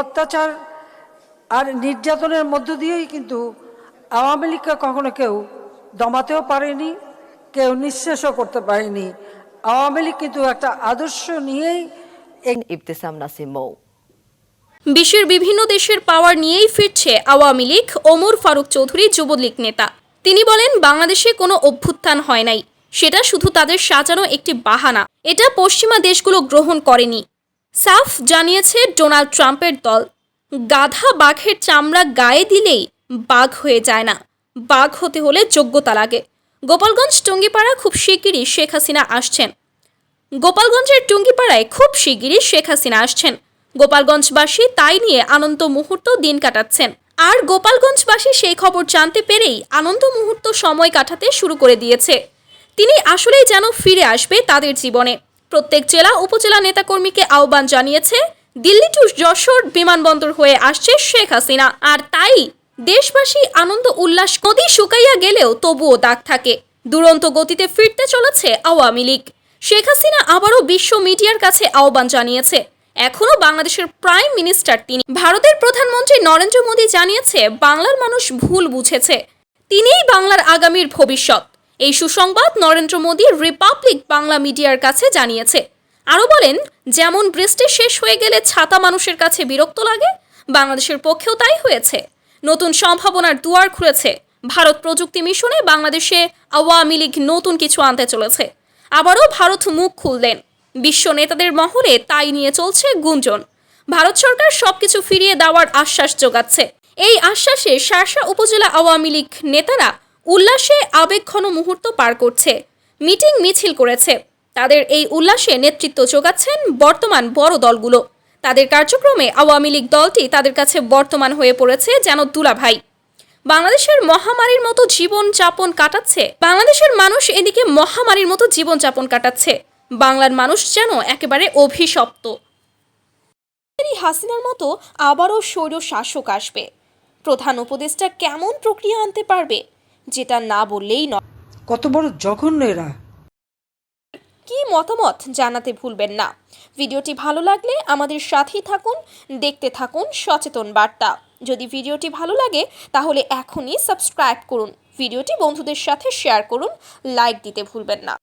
অত্যাচার আর নির্যাতনের মধ্য দিয়েই কিন্তু আওয়ামী লীগকে কখনো কেউ দমাতেও পারেনি, কেউ নিঃশেষও করতে পারেনি। আওয়ামী লীগ কিন্তু একটা আদর্শ নিয়েই ইবতেসাম নাসিম বিশ্বের বিভিন্ন দেশের পাওয়ার নিয়েই ফিরছে আওয়ামী লীগ, ওমর ফারুক চৌধুরী যুবলীগ নেতা। তিনি বলেন, বাংলাদেশে কোনো অভ্যুত্থান হয় নাই। সেটা শুধু তাদের সাজানো একটি বাহানা। এটা পশ্চিমা দেশগুলো গ্রহণ করেনি। সাফ জানিয়েছে ডোনাল্ড ট্রাম্পের দল। গাধা বাঘের চামড়া গায়ে দিলেই বাঘ হয়ে যায় না। বাঘ হতে হলে যোগ্যতা লাগে। গোপালগঞ্জ টুঙ্গিপাড়া খুব শিগগিরই শেখ হাসিনা আসছেন। গোপালগঞ্জের টুঙ্গিপাড়ায় খুব শিগগিরই শেখ হাসিনা আসছেন। গোপালগঞ্জবাসী তাই নিয়ে আনন্দ মুহূর্ত দিন কাটাচ্ছেন। আর গোপালগঞ্জবাসী সেই খবর জানতে পেরেই আনন্দ মুহূর্ত সময় কাটাতে শুরু করে দিয়েছে। তিনি আসলেই যেন ফিরে আসবে তাদের জীবনে। প্রত্যেক জেলা উপজেলা নেতাকর্মীকে আহ্বান জানিয়েছে, দিল্লি টু যশোর বিমানবন্দর হয়ে আসছে শেখ হাসিনা। আর তাই দেশবাসী আনন্দ উল্লাস নদী শুকাইয়া গেলেও তবুও দাগ থাকে। দুরন্ত গতিতে ফিরতে চলেছে আওয়ামী লীগ। শেখ হাসিনা আবারও বিশ্ব মিডিয়ার কাছে আহ্বান জানিয়েছে। এখনও বাংলাদেশের প্রাইম মিনিস্টার তিনি। ভারতের প্রধানমন্ত্রী নরেন্দ্র মোদী জানিয়েছে, বাংলার মানুষ ভুল বুঝেছে। তিনিই বাংলার আগামীর ভবিষ্যৎ। এই সুসংবাদ নরেন্দ্র মোদী রিপাবলিক বাংলা মিডিয়ার কাছে জানিয়েছে। আরও বলেন, যেমন বৃষ্টি শেষ হয়ে গেলে ছাতা মানুষের কাছে বিরক্ত লাগে, বাংলাদেশের পক্ষেও তাই হয়েছে। নতুন সম্ভাবনার দুয়ার খুলেছে। ভারত প্রযুক্তি মিশনে বাংলাদেশে আওয়ামী লীগ নতুন কিছু আনতে চলেছে। আবারও ভারত মুখ খুললেন। বিশ্ব নেতাদের মহলে তাই নিয়ে চলছে গুঞ্জন। ভারত সরকার সবকিছু ফিরিয়ে দেওয়ার আশ্বাস যোগাচ্ছে। এই আশ্বাসে শার্শা উপজেলা আওয়ামী লীগ নেতারা উল্লাসে আবেগঘন মুহূর্ত পার করছে। মিটিং মিছিল করেছে। তাদের এই উল্লাসে নেতৃত্ব যোগাচ্ছেন বর্তমান বড় দলগুলো। তাদের কার্যক্রমে আওয়ামী লীগ দলটি তাদের কাছে বর্তমান হয়ে পড়েছে যেন দুলাভাই। বাংলাদেশের মহামারীর মতো জীবন যাপন কাটাচ্ছে। বাংলাদেশের মানুষ এদিকে মহামারীর মতো জীবন যাপন কাটাচ্ছে। বাংলার মানুষ যেন একেবারে অভিশপ্ত। হাসিনার মতো আবারও স্বৈর শাসক আসবে। প্রধান উপদেষ্টা কেমন প্রক্রিয়া আনতে পারবে? যেটা না বললেই নয়। কত বড় জঘন্য এরা। কি মতামত জানাতে ভুলবেন না। ভিডিওটি ভালো লাগলে আমাদের সাথেই থাকুন দেখতে থাকুন সচেতন বার্তা। যদি ভিডিওটি ভালো লাগে তাহলে এখনই সাবস্ক্রাইব করুন। ভিডিওটি বন্ধুদের সাথে শেয়ার করুন লাইক দিতে ভুলবেন না।